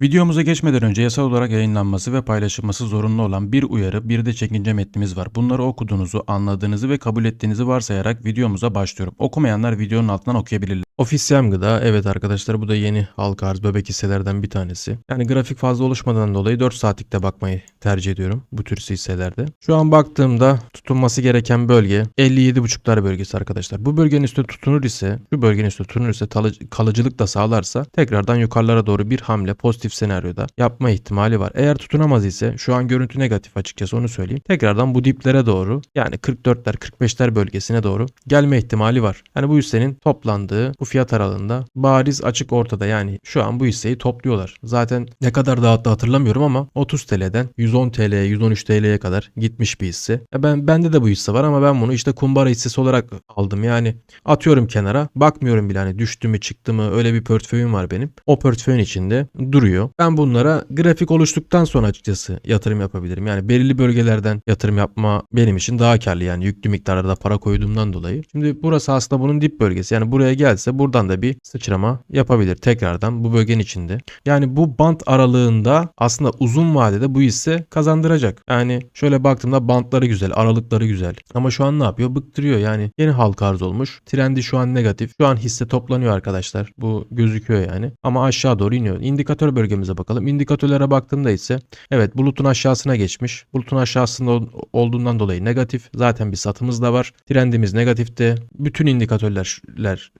Videomuza geçmeden önce yasal olarak yayınlanması ve paylaşılması zorunlu olan bir uyarı bir de çekince metnimiz var. Bunları okuduğunuzu, anladığınızı ve kabul ettiğinizi varsayarak videomuza başlıyorum. Okumayanlar videonun altından okuyabilirler. Ofisyem gıda evet arkadaşlar bu da yeni halka arz bebek hisselerden bir tanesi. Yani grafik fazla oluşmadan dolayı 4 saatlikte bakmayı tercih ediyorum bu tür hisselerde. Şu an baktığımda tutunması gereken bölge 57,5'lar bölgesi arkadaşlar. Bu bölgenin üstü tutunur ise, şu bölgenin üstü tutunur ise kalıcılık da sağlarsa tekrardan yukarılara doğru bir hamle pozitif senaryoda yapma ihtimali var. Eğer tutunamaz ise şu an görüntü negatif açıkçası onu söyleyeyim. Tekrardan bu diplere doğru yani 44'ler 45'ler bölgesine doğru gelme ihtimali var. Yani bu hissenin toplandığı bu fiyat aralığında bariz açık ortada yani şu an bu hisseyi topluyorlar. Zaten ne kadar dağıttı hatırlamıyorum ama 30 TL'den 110 TL'ye 113 TL'ye kadar gitmiş bir hisse. Ya ben bende de bu hisse var ama ben bunu işte kumbara hissesi olarak aldım. Yani atıyorum kenara bakmıyorum bile hani düştü mü çıktı mı öyle bir portföyüm var benim. O portföyün içinde duruyor. Ben bunlara grafik oluştuktan sonra açıkçası yatırım yapabilirim. Yani belirli bölgelerden yatırım yapma benim için daha karlı yani yüklü miktarlarda para koyduğumdan dolayı. Şimdi burası aslında bunun dip bölgesi. Yani buraya gelse buradan da bir sıçrama yapabilir tekrardan bu bölgenin içinde. Yani bu bant aralığında aslında uzun vadede bu hisse kazandıracak. Yani şöyle baktığımda bantları güzel, aralıkları güzel. Ama şu an ne yapıyor? Bıktırıyor yani. Yeni halka arz olmuş. Trendi şu an negatif. Şu an hisse toplanıyor arkadaşlar. Bu gözüküyor yani. Ama aşağı doğru iniyor. İndikatör bölgemize bakalım. İndikatörlere baktığımda ise evet bulutun aşağısına geçmiş. Bulutun aşağısında ol- olduğundan dolayı negatif. Zaten bir satımız da var. Trendimiz negatifte. Bütün indikatörler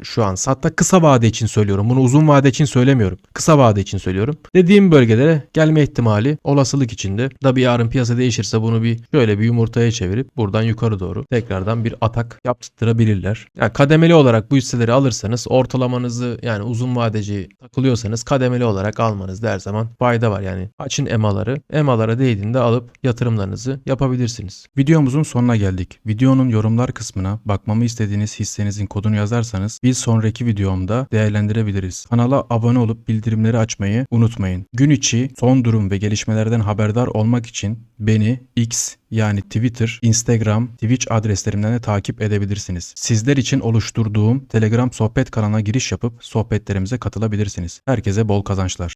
şu an hatta kısa vade için söylüyorum. Bunu uzun vade için söylemiyorum. Kısa vade için söylüyorum. Dediğim bölgelere gelme ihtimali olasılık içinde. Tabii yarın piyasa değişirse bunu bir şöyle bir yumurtaya çevirip buradan yukarı doğru tekrardan bir atak yaptırabilirler. Yani kademeli olarak bu hisseleri alırsanız ortalamanızı yani uzun vadeci takılıyorsanız kademeli olarak almanızda her zaman fayda var. Yani açın emaları. Emalara değdiğinde alıp yatırımlarınızı yapabilirsiniz. Videomuzun sonuna geldik. Videonun yorumlar kısmına bakmamı istediğiniz hissenizin kodunu yazarsanız bir sonraki videomda değerlendirebiliriz. Kanala abone olup bildirimleri açmayı unutmayın. Gün içi son durum ve gelişmelerden haberdar olmak için beni X yani Twitter, Instagram, Twitch adreslerimden de takip edebilirsiniz. Sizler için oluşturduğum Telegram sohbet kanalına giriş yapıp sohbetlerimize katılabilirsiniz. Herkese bol kazançlar.